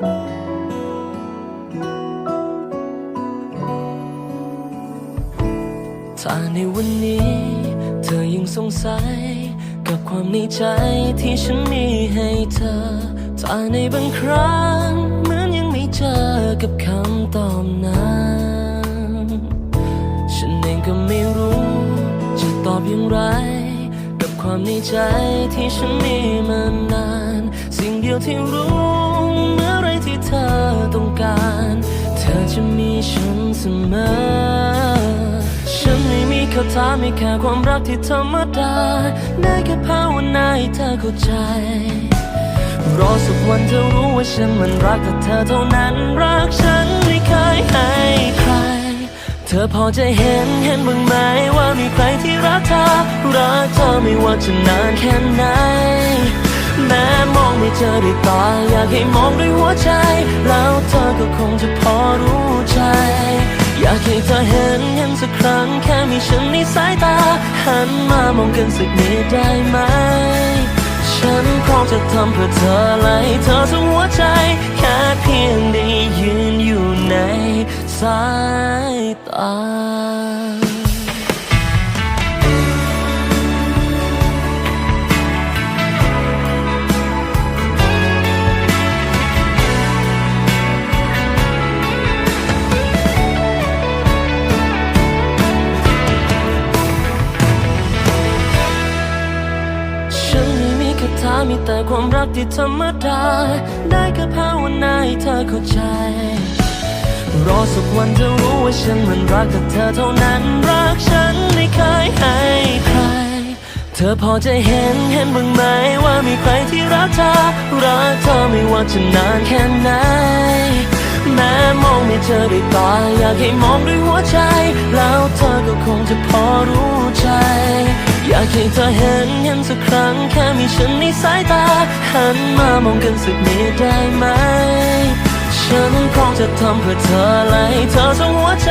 ถ้าในวันนี้ เธอยังสงสัย กับความในใจที่ฉันมีให้เธอ ถ้าในบางครั้งเหมือนยังไม่เจอกับคำตอบนั้นฉันเองก็ไม่รู้ จะตอบอย่างไร กับความในใจที่ฉันมีมานาน สิ่งเดียวที่รู้ เมื่อไรที่เธอต้องการ เธอจะมีฉันเสมอ ฉันไม่มีคำถามไม่แค่ความรักที่ธรรมดา ได้แค่ภาวนาให้เธอเข้าใจรอสักวันเธอรู้ว่าฉันมันรักแต่เธอเท่านั้นรักฉันไม่เคยให้ใคร เธอพอจะเห็นเห็นบ้างไหมว่ามีใครที่รักเธอรักเธอไม่ว่าจะนานแค่ไหน ไม่เจอด้วยตาอยากให้มองด้วยหัวใจ แล้วเธอก็คงจะพอรู้ใจ อยากให้เธอเห็นเห็นสักครั้งแค่มีฉันในสายตา หันมามองกันสักนิดได้ไหม ฉันคงจะทำเพื่อเธอและให้เธอทั้งหัวใจ แค่เพียงได้ยืนอยู่ในสายตา ฉันไม่มีคาถามีแต่ความรักที่ธรรมดา ได้แค่ภาวนาให้เธอเข้าใจ รอสักวันเธอรู้ว่าฉันมันรักแต่เธอเท่านั้นรักฉันไม่เคยให้ใคร เธอพอจะเห็นเห็นบ้างไหมว่ามีใครที่รักเธอ รักเธอไม่ว่าจะนานแค่ไหนแม้มองไม่เจอด้วยตาอยากให้มองด้วยหัวใจ แล้วเธอก็คงจะพอรู้ใจ อยากให้เธอเห็นเห็นสักครั้งแค่มีฉันในสายตา หันมามองกันสักนิดได้ไหม ฉันคงจะทำเพื่อเธอและให้เธอทั้งหัวใจ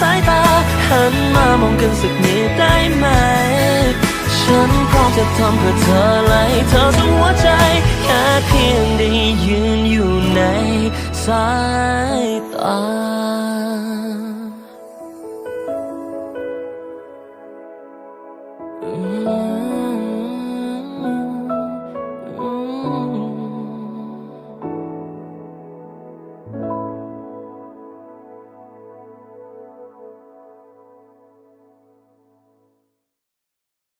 สายตา หันมามองกันสักนิดได้ไหม ฉันพร้อมจะทำเพื่อเธอไละให้เธอทั้งหัวใจ แค่เพียงได้ยืนอยู่ในสายตา